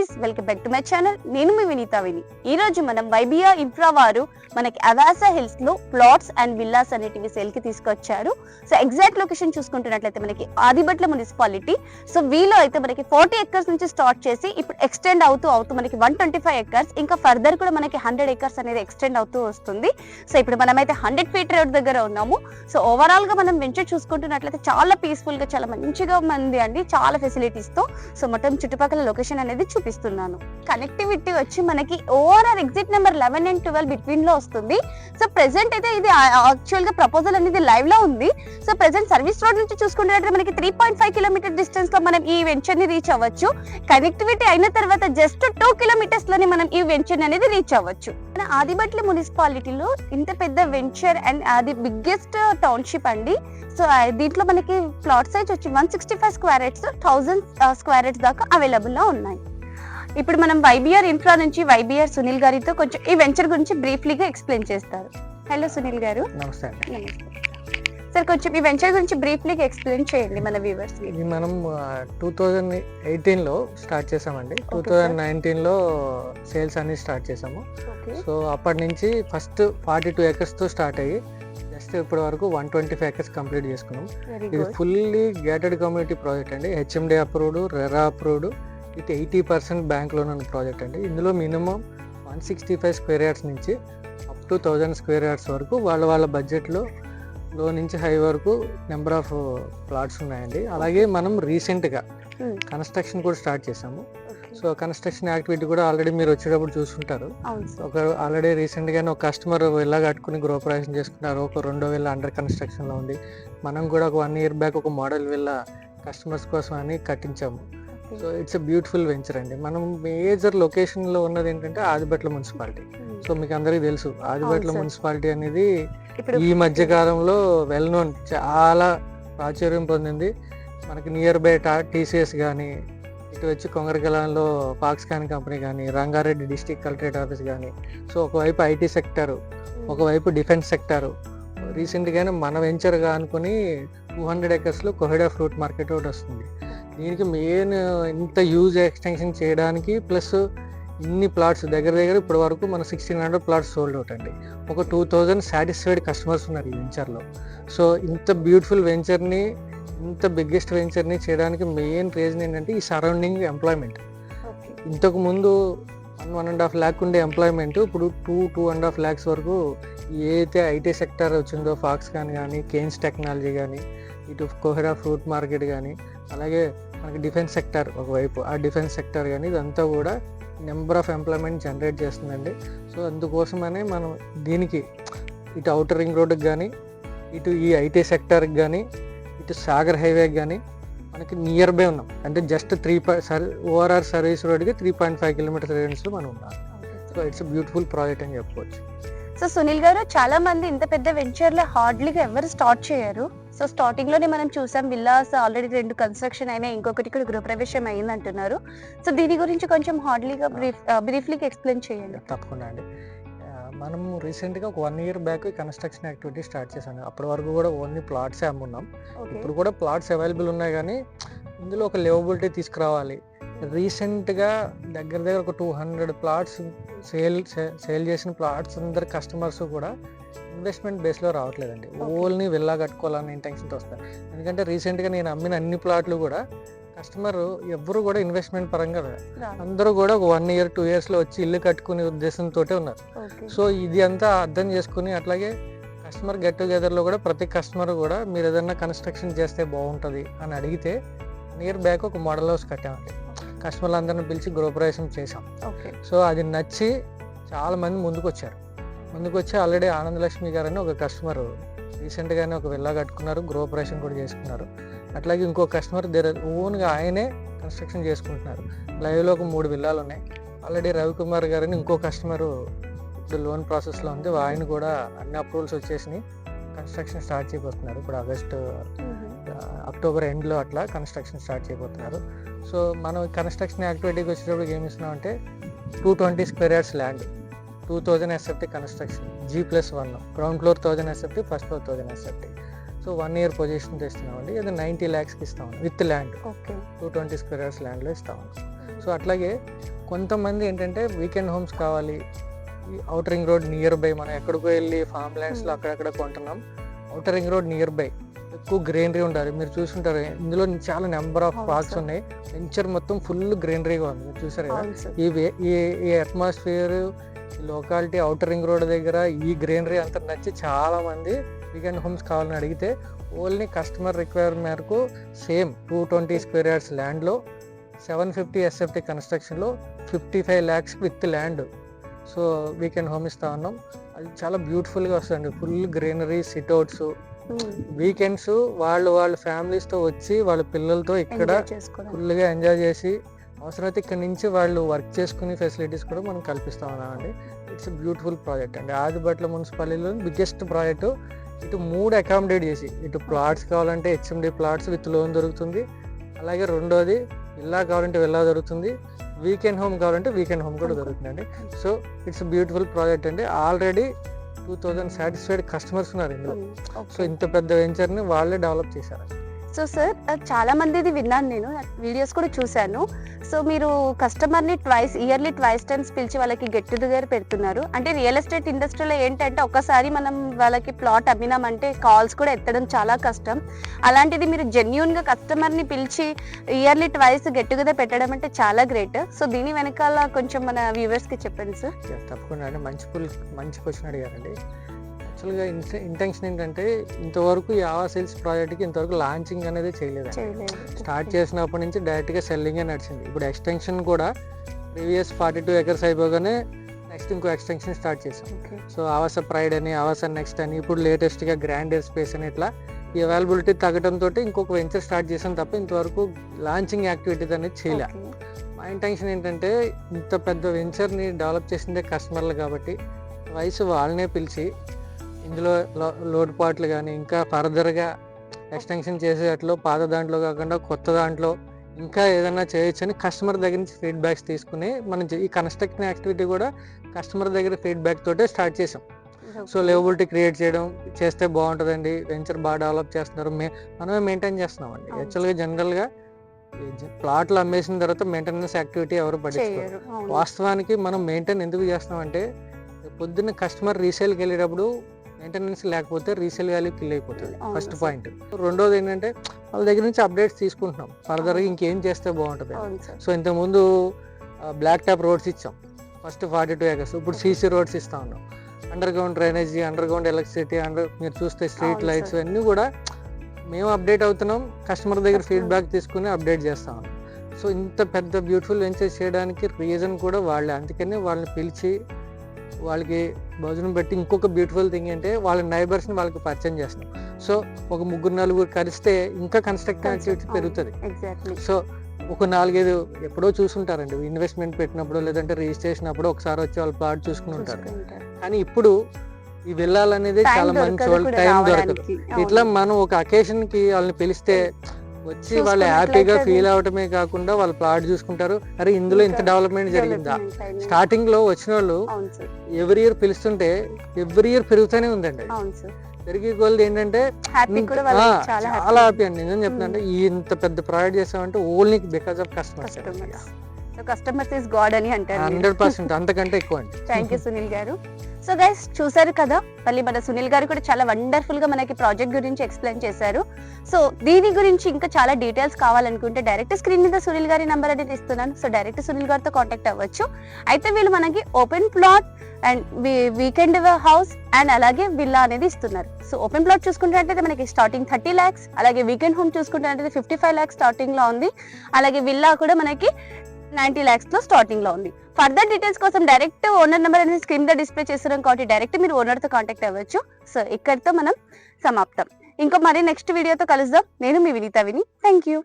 Guys welcome back to my channel నేను మీ వినీత విని ఈ రోజు మనం వైబియా ఇన్ఫ్రా వారు మనకి అవాసా హిల్స్లో ప్లాట్స్ అండ్ విల్లాస్ అనేటివి సేల్కి తీసుకొచ్చారు. సో ఎగ్జాక్ట్ లొకేషన్ చూసుకుంటున్నట్లయితే మనకి ఆదిబట్ల మున్సిపాలిటీ. సో వీలో అయితే మనకి ఫార్టీ ఎకర్స్ నుంచి స్టార్ట్ చేసి ఇప్పుడు ఎక్స్టెండ్ అవుతూ అవుతూ మనకి వన్ ట్వంటీ ఫైవ్ ఎకర్స్ ఇంకా ఫర్దర్ కూడా మనకి హండ్రెడ్ ఎకర్స్ అనేది ఎక్స్టెండ్ అవుతూ వస్తుంది. సో ఇప్పుడు మనమైతే హండ్రెడ్ ఫీట్ రోడ్ దగ్గర ఉన్నాము. సో ఓవరాల్గా మనం వెంచర్ చూసుకుంటున్నట్లయితే చాలా పీస్ఫుల్గా చాలా మంచిగా ఉంది అండి చాలా ఫెసిలిటీస్తో. సో మొత్తం చుట్టుపక్కల లొకేషన్ అనేది చూపిస్తున్నాను కనెక్టివిటీ వచ్చి మనకి ORR exit number eleven and twelve బిట్వీన్లో వస్తుంది. సో ప్రెసెంట్ అయితే ఇది యాక్చువల్గా ప్రపోజల్ అనేది లైవ్లో ఉంది. సో ప్రెసెంట్ సర్వీస్ రోడ్ నుంచి చూసుకుంటే మనకి త్రీ పాయింట్ ఫైవ్ కిలోమీటర్ డిస్టెన్స్లో మనం ఈ వెంచర్ని రీచ్ అవ్వచ్చు. కనెక్టివిటీ అయిన తర్వాత జస్ట్ టూ కిలోమీటర్స్లోనే మనం ఈ వెంచర్ అనేది రీచ్ అవ్వచ్చు. మన ఆదిబట్ల మున్సిపాలిటీలో ఇంత పెద్ద వెంచర్ అండ్ అది బిగ్గెస్ట్ టౌన్షిప్ అండి. సో దీంట్లో మనకి ప్లాట్ సైజ్ వచ్చి one sixty five square yards thousand square yards దాకా అవైలబుల్లో ఉన్నాయి. ఇప్పుడు మనం వైబిఆర్ ఇన్ఫ్రా నుంచి వైబిఆర్ సునీల్ గారితో కొంచెం ఈ వెంచర్ గురించి బ్రీఫ్లీగా ఎక్స్ప్లెయిన్ చేస్తారు. హలో సునీల్ గారు. నమస్తే అండి. నమస్తే. సార్ కొంచెం ఈ వెంచర్ గురించి బ్రీఫ్లీగా ఎక్స్ప్లెయిన్ చేయండి మన వ్యూవర్స్ ఇది మనం టూ థౌజండ్ ఎయిటీన్లో స్టార్ట్ చేసామండి. టూ థౌజండ్ నైన్టీన్లో సేల్స్ అన్ని స్టార్ట్ చేసాము. సో అప్పటి నుంచి ఫస్ట్ ఫార్టీ టూ ఎకర్స్తో స్టార్ట్ అయ్యి జస్ట్ ఇప్పటి వరకు one twenty five acres complete చేసుకున్నాం. ఇది ఫుల్లీ గేటెడ్ కమ్యూనిటీ ప్రాజెక్ట్ అండి. HMD approved RERA approved with eighty percent bank loan ఉన్న ప్రాజెక్ట్ అండి. ఇందులో minimum one sixty five square yards నుంచి up to thousand square yards వరకు వాళ్ళ వాళ్ళ బడ్జెట్లో లో నుంచి హై వరకు నెంబర్ ఆఫ్ ప్లాట్స్ ఉన్నాయండి. అలాగే మనం రీసెంట్గా. కన్స్ట్రక్షన్ కూడా స్టార్ట్ చేసాము సో కన్స్ట్రక్షన్ యాక్టివిటీ కూడా ఆల్రెడీ మీరు వచ్చేటప్పుడు చూసుంటారు. ఒక ఆల్రెడీ రీసెంట్గానే ఒక కస్టమర్ వెళ్ళా కట్టుకుని గృహప్రవేశం చేసుకున్నారు ఒక రెండో వేల అండర్ కన్స్ట్రక్షన్లో ఉంది. మనం కూడా ఒక వన్ ఇయర్ బ్యాక్ ఒక మోడల్ వెళ్ళ కస్టమర్స్ కోసం అని కట్టించాము. So it's a beautiful venture అండి. మనం మేజర్ లొకేషన్లో ఉన్నది ఏంటంటే ఆదిబట్ల మున్సిపాలిటీ. సో మీకు అందరికీ తెలుసు ఆదిబట్ల. మున్సిపాలిటీ అనేది ఈ మధ్య కాలంలో వెల్ నోన్ చాలా ప్రాచుర్యం పొందింది. మనకి నియర్ బై టా టీసీఎస్ కానీ ఇటు వచ్చి కొంగరగలంలో ఫాక్స్కాన్ కంపెనీ కానీ రంగారెడ్డి డిస్టిక్ కలెక్టరేట్ ఆఫీస్ కానీ సో ఒకవైపు ఐటీ సెక్టారు ఒకవైపు డిఫెన్స్ సెక్టారు రీసెంట్గానే మన వెంచర్గా అనుకుని టూ హండ్రెడ్ ఎకర్స్లో కొహెడా ఫ్రూట్ మార్కెట్ ఒకటి వస్తుంది. దీనికి మెయిన్ ఇంత యూజ్ ఎక్స్టెన్షన్ చేయడానికి ప్లస్ ఇన్ని ప్లాట్స్ దగ్గర దగ్గర ఇప్పటి వరకు మన sixteen hundred plots sold out అండి. ఒక టూ థౌజండ్ సాటిస్ఫైడ్ కస్టమర్స్ ఉన్నారు ఈ వెంచర్లో సో ఇంత బ్యూటిఫుల్ వెంచర్ని ఇంత బిగ్గెస్ట్ వెంచర్ని చేయడానికి మెయిన్ రీజన్ ఏంటంటే ఈ సరౌండింగ్ ఎంప్లాయ్మెంట్ ఓకే ఇంతకు ముందు one one and half lakh ఉండే ఎంప్లాయ్మెంట్ ఇప్పుడు two two and half lakhs వరకు ఏదైతే ఐటీ సెక్టర్ వచ్చిందో ఫాక్స్కాన్ కానీ కేన్స్ టెక్నాలజీ కానీ ఇటు కోహెరా ఫ్రూట్ మార్కెట్ కానీ అలాగే మనకి డిఫెన్స్ సెక్టర్ ఒకవైపు. ఆ డిఫెన్స్ సెక్టర్ కానీ ఇదంతా కూడా నెంబర్ ఆఫ్ ఎంప్లాయ్మెంట్ జనరేట్ చేస్తుందండి. సో అందుకోసమనే మనం దీనికి ఇటు అవుటర్ రింగ్ రోడ్కి కానీ ఇటు ఈ ఐటీ సెక్టర్కి కానీ ఇటు సాగర్ హైవేకి కానీ మనకి నియర్ బై ఉన్నాం. అంటే just three sir ORR service రోడ్కి త్రీ పాయింట్ ఫైవ్ కిలోమీటర్ రేంజ్లో మనం ఉన్నాం. సో ఇట్స్ బ్యూటిఫుల్ ప్రాజెక్ట్ అని చెప్పుకోవచ్చు. సో సునీల్ గారు చాలా మంది ఇంత పెద్ద వెంచర్లో హార్డ్లీగా ఎవరు స్టార్ట్ చేయరు. సో స్టార్టింగ్లోనే మనం చూసాం విల్లాస్ ఆల్రెడీ రెండు కన్స్ట్రక్షన్ అయినా ఇంకొకటి ఇక్కడ గృహప్రవేశం అయింది అంటున్నారు సో దీని గురించి కొంచెం హార్డ్లీగా బ్రీఫ్ బ్రీఫ్లీగా ఎక్స్ప్లెయిన్ చేయండి. తప్పకుండా అండి. మనం రీసెంట్గా ఒక one year back construction activity start చేశాను అప్పటి వరకు కూడా ఓన్లీ ప్లాట్సే అమ్మున్నాం. ఓకే. ఇప్పుడు కూడా ప్లాట్స్ అవైలబుల్ ఉన్నాయి కానీ ఇందులో ఒక లివబిలిటీ తీసుకురావాలి. రీసెంట్గా దగ్గర దగ్గర ఒక two hundred plots sale sale చేసిన ప్లాట్స్ అందరి కస్టమర్స్ కూడా ఇన్వెస్ట్మెంట్ బేస్లో రావట్లేదండి. ఓల్ని వెళ్ళా కట్టుకోవాలన్న ఇంటెన్షన్తో వస్తారు ఎందుకంటే రీసెంట్గా నేను అమ్మిన అన్ని ప్లాట్లు కూడా కస్టమర్ ఎవ్వరు కూడా ఇన్వెస్ట్మెంట్ పరంగా. అందరూ కూడా ఒక వన్ ఇయర్ టూ ఇయర్స్లో వచ్చి ఇల్లు కట్టుకునే ఉద్దేశంతో ఉన్నారు. సో ఇది అంతా అర్థం చేసుకుని అట్లాగే కస్టమర్ గెట్ టుగెదర్లో కూడా ప్రతి కస్టమర్ కూడా మీరు ఏదైనా కన్స్ట్రక్షన్ చేస్తే బాగుంటుంది అని అడిగితే నియర్ బ్యాక్ ఒక మోడల్ హౌస్ కట్టామండి. కస్టమర్లు అందరిని పిలిచి గృహప్రవేశం చేసాం ఓకే. సో అది నచ్చి చాలా మంది ముందుకు వచ్చారు ముందుకు వచ్చి ఆల్రెడీ ఆనందలక్ష్మి గారు అని ఒక కస్టమర్ రీసెంట్గానే ఒక విల్లా కట్టుకున్నారు గృహప్రవేశం కూడా చేసుకున్నారు. అట్లాగే ఇంకో కస్టమర్ దగ్గర ఓన్గా ఆయనే కన్స్ట్రక్షన్ చేసుకుంటున్నారు. లైవ్లో ఒక మూడు విల్లాలు ఉన్నాయి ఆల్రెడీ రవికుమార్ గారని ఇంకో కస్టమర్ ఇప్పుడు లోన్ ప్రాసెస్లో ఉంది. ఆయన కూడా అన్ని అప్రూవల్స్ వచ్చేసినాయి. కన్స్ట్రక్షన్ స్టార్ట్ చేయబోతున్నారు. ఇప్పుడు ఆగస్టు అక్టోబర్ ఎండ్లో అట్లా కన్స్ట్రక్షన్ స్టార్ట్ చేయబోతున్నారు. సో మనం కన్స్ట్రక్షన్ యాక్టివిటీకి వచ్చేటప్పుడు ఏమి ఇస్తున్నాం అంటే two twenty square yards land two thousand SFT construction G plus one ground floor thousand SFT first floor thousand SFT. So one year position ఇస్తున్నామండి ఇది నైంటీ ల్యాక్స్కి ఇస్తామండి with land. Okay. Two twenty square yards ల్యాండ్లో ఇస్తామండి so అట్లాగే కొంతమంది ఏంటంటే weekend homes కావాలి ఈ outer ring road near by మనం ఎక్కడికో వెళ్ళి ఫామ్ ల్యాండ్స్లో. అక్కడక్కడ కొంటున్నాం outer ring road near by. ఎక్కువ గ్రీనరీ ఉండాలి. మీరు చూసుంటారు ఇందులో చాలా నెంబర్ ఆఫ్ పార్క్స్. ఉన్నాయి. వెంచర్ మొత్తం ఫుల్ గ్రీనరీగా ఉంది. మీరు చూసారు కదా? ఈ ఈ atmosphere locality outer ring road దగ్గర ఈ గ్రీనరీ అంతా నచ్చి చాలా మంది వీకెండ్ హోమ్స్ కావాలని అడిగితే ఓన్లీ కస్టమర్ రిక్వైర్ మేరకు same two twenty square yards ల్యాండ్లో సెవెన్ ఫిఫ్టీ ఎస్ఎఫ్టీ కన్స్ట్రక్షన్లో fifty five lakhs with land so weekend home ఇస్తా ఉన్నాం. అది చాలా బ్యూటిఫుల్గా వస్తుంది ఫుల్ గ్రీనరీ సిట్అవుట్స్ వీకెండ్స్ వాళ్ళు వాళ్ళ ఫ్యామిలీస్తో వచ్చి వాళ్ళ పిల్లలతో ఇక్కడ ఫుల్గా ఎంజాయ్ చేసి అవసరమైతే ఇక్కడ నుంచి వాళ్ళు వర్క్ చేసుకునే ఫెసిలిటీస్ కూడా మనం కల్పిస్తా ఉన్నామండి ఇట్స్ బ్యూటిఫుల్ ప్రాజెక్ట్ అండి. ఆదిబట్ల మున్సిపాలిటీలో బిగ్గెస్ట్ ప్రాజెక్ట్. ఇటు మూడు అకామిడేట్ చేసి ఇటు ప్లాట్స్ కావాలంటే హెచ్ఎండి ప్లాట్స్ విత్ లోన్ దొరుకుతుంది. అలాగే రెండోది విల్లా కావాలంటే విల్లా దొరుకుతుంది. వీకెండ్ హోమ్ కావాలంటే వీకెండ్ హోమ్ కూడా దొరుకుతుందండి. సో ఇట్స్ బ్యూటిఫుల్ ప్రాజెక్ట్ అండి. Already two thousand satisfied customers ఉన్నారు ఇందులో. సో ఇంత పెద్ద వెంచర్ని వాళ్ళే డెవలప్ చేశారు. సో సార్ చాలా మందిది విన్నాను నేను. వీడియోస్ కూడా చూశాను. సో మీరు కస్టమర్ని ట్వైస్ ఇయర్లీ ట్వైస్ టైమ్స్ పిలిచి వాళ్ళకి గెట్ టుగెదర్ పెడుతున్నారు. అంటే రియల్ ఎస్టేట్ ఇండస్ట్రీలో ఏంటంటే ఒక్కసారి మనం వాళ్ళకి ప్లాట్ అమ్మినామంటే కాల్స్ కూడా ఎత్తడం చాలా కష్టం. అలాంటిది మీరు జెన్యున్గా కస్టమర్ని పిలిచి ఇయర్లీ ట్వైస్ గెట్ టుగెదర్ పెట్టడం అంటే చాలా గ్రేట్ సో దీని వెనకాల కొంచెం మన వ్యూవర్స్కి చెప్పండి సార్ తప్పకుండా అండి. మంచి మంచి క్వశ్చన్ అడిగారండి. యాక్చువల్గా ఇంటెన్షన్ ఏంటంటే ఇంతవరకు ఈ ఆవా సేల్స్ ప్రాజెక్ట్కి ఇంతవరకు లాంచింగ్ అనేది చేయలేదు. స్టార్ట్ చేసినప్పటి నుంచి డైరెక్ట్గా సెల్లింగే నడిచింది. ఇప్పుడు ఎక్స్టెన్షన్ కూడా ప్రీవియస్ ఫార్టీ టూ ఎకర్స్ అయిపోగానే నెక్స్ట్ ఇంకో ఎక్స్టెన్షన్ స్టార్ట్ చేసాం. సో ఆవాస ప్రైడ్ అని ఆవాస నెక్స్ట్ అని ఇప్పుడు లేటెస్ట్గా గ్రాండ్ ఎయిర్ స్పేస్ అని ఇట్లా ఈ అవైలబిలిటీ తగ్గడంతో ఇంకొక వెంచర్ స్టార్ట్ చేసాం తప్ప ఇంతవరకు లాంచింగ్ యాక్టివిటీస్ అనేది చేయలే. మా ఇంటెన్షన్ ఏంటంటే ఇంత పెద్ద వెంచర్ని డెవలప్ చేసిందే కస్టమర్లు కాబట్టి వయసు వాళ్ళనే పిలిచి ఇందులో లోటుపాట్లు కానీ ఇంకా ఫర్దర్గా ఎక్స్టెన్షన్ చేసేటట్లు పాత దాంట్లో కాకుండా కొత్త దాంట్లో ఇంకా ఏదైనా చేయొచ్చని కస్టమర్ దగ్గర నుంచి ఫీడ్బ్యాక్స్ తీసుకుని మనం ఈ కన్స్ట్రక్షన్ యాక్టివిటీ కూడా కస్టమర్ దగ్గర ఫీడ్బ్యాక్ తోటే స్టార్ట్ చేసాం. సో లేవబిలిటీ క్రియేట్ చేయడం చేస్తే బాగుంటుందండి వెంచర్ బాగా డెవలప్ చేస్తున్నారు మే మనమే మెయింటైన్ చేస్తున్నామండి. అవును. యాక్చువల్గా జనరల్గా ప్లాట్లు అమ్మేసిన తర్వాత మెయింటెనెన్స్ యాక్టివిటీ ఎవరు పట్టించుకోరు. అవును. వాస్తవానికి మనం మెయింటైన్ ఎందుకు చేస్తున్నామంటే పొద్దున్న కస్టమర్ రీసేల్కి వెళ్ళేటప్పుడు మెయింటెనెన్స్ లేకపోతే రీసేల్ వాల్యూ కిల్ అయిపోతుంది. ఫస్ట్. పాయింట్ రెండోది ఏంటంటే వాళ్ళ దగ్గర నుంచి అప్డేట్స్ తీసుకుంటున్నాం. ఫర్దర్గా ఇంకేం చేస్తే బాగుంటుంది సో ఇంతకుముందు బ్లాక్ టాప్ రోడ్స్ ఇచ్చాం. ఫస్ట్ ఫార్టీ టూ ఏకర్స్ ఇప్పుడు సీసీ రోడ్స్ ఇస్తా ఉన్నాం. Underground drainage underground electricity under మీరు చూస్తే స్ట్రీట్ లైట్స్. అన్నీ కూడా మేము అప్డేట్ అవుతున్నాం. కస్టమర్ దగ్గర. ఫీడ్బ్యాక్ తీసుకుని అప్డేట్ చేస్తాం సో ఇంత పెద్ద బ్యూటిఫుల్ వెంచర్ చేయడానికి రీజన్ కూడా వాళ్ళే. అందుకని వాళ్ళని పిలిచి వాళ్ళకి భోజనం పెట్టి ఇంకొక బ్యూటిఫుల్ థింగ్ అంటే వాళ్ళ నైబర్స్ని వాళ్ళకి పరిచయం చేస్తున్నాం సో ఒక ముగ్గురు నలుగురు కలిస్తే ఇంకా కన్స్ట్రక్షన్ యాక్టివిటీ. పెరుగుతుంది. సో ఒక నాలుగైదు ఎప్పుడో చూసుంటారండి. ఇన్వెస్ట్మెంట్ పెట్టినప్పుడు లేదంటే రిజిస్ట్రేషన్ అప్పుడు ఒకసారి వచ్చి వాళ్ళు ప్లాట్ చూసుకుని ఉంటారు. కానీ ఇప్పుడు ఈ వెళ్ళాలనేది చాలా మంచి వాళ్ళు టైం దొరకదు. ఇట్లా మనం ఒక అకేషన్కి వాళ్ళని పిలిస్తే వచ్చి వాళ్ళు హ్యాపీగా ఫీల్ అవటమే కాకుండా వాళ్ళు ప్లాట్ చూసుకుంటారు. అరే ఇందులో ఇంత డెవలప్మెంట్ జరిగిందా? స్టార్టింగ్లో వచ్చిన వాళ్ళు ఎవ్రీ ఇయర్ పిలుస్తుంటే ఎవ్రీ ఇయర్ పెరుగుతూనే ఉందండి. పెరిగి కొలది ఏంటంటే చాలా హ్యాపీ అండి. నిజం చెప్తానంటే ఈ ఇంత పెద్ద ప్రొవైడ్ చేస్తామంటే only because of customers customers is God అని అంటారు హండ్రెడ్ పర్సెంట్ అంతకంటే ఎక్కువ అండి. థ్యాంక్ యూ సునీల్ గారు. సో గైస్ చూసారు కదా మళ్ళీ మన సునీల్ గారు కూడా చాలా వండర్ఫుల్గా మనకి ప్రాజెక్ట్ గురించి ఎక్స్ప్లెయిన్ చేశారు. సో దీని గురించి ఇంకా చాలా డీటెయిల్స్ కావాలనుకుంటే డైరెక్ట్ స్క్రీన్ మీద సునీల్ గారి నంబర్ అనేది ఇస్తున్నాను. సో డైరెక్ట్ సునీల్ గారితో కాంటాక్ట్ అవ్వచ్చు. అయితే వీళ్ళు మనకి open plot and weekend house and అలాగే విల్లా అనేది ఇస్తున్నారు. సో ఓపెన్ ప్లాట్ చూసుకుంటే మనకి స్టార్టింగ్ థర్టీ ల్యాక్స్ అలాగే వీకెండ్ హోమ్ చూసుకుంటే ఫిఫ్టీ ఫైవ్ ల్యాక్స్ స్టార్టింగ్లో ఉంది. అలాగే విల్లా కూడా మనకి నైన్టీ ల్యాక్స్లో స్టార్టింగ్లో ఉంది. ఫర్దర్ డీటెయిల్స్ కోసం డైరెక్ట్ ఓనర్ నెంబర్ అనేది స్క్రీన్ మీద డిస్ప్లే చేస్తున్నాం కాబట్టి డైరెక్ట్ మీరు ఓనర్తో కాంటాక్ట్ అవ్వచ్చు. సో ఇక్కడితో మనం సమాప్తం. ఇంకో మరి నెక్స్ట్ వీడియోతో కలుద్దాం. నేను మీ వినీత విని. Thank you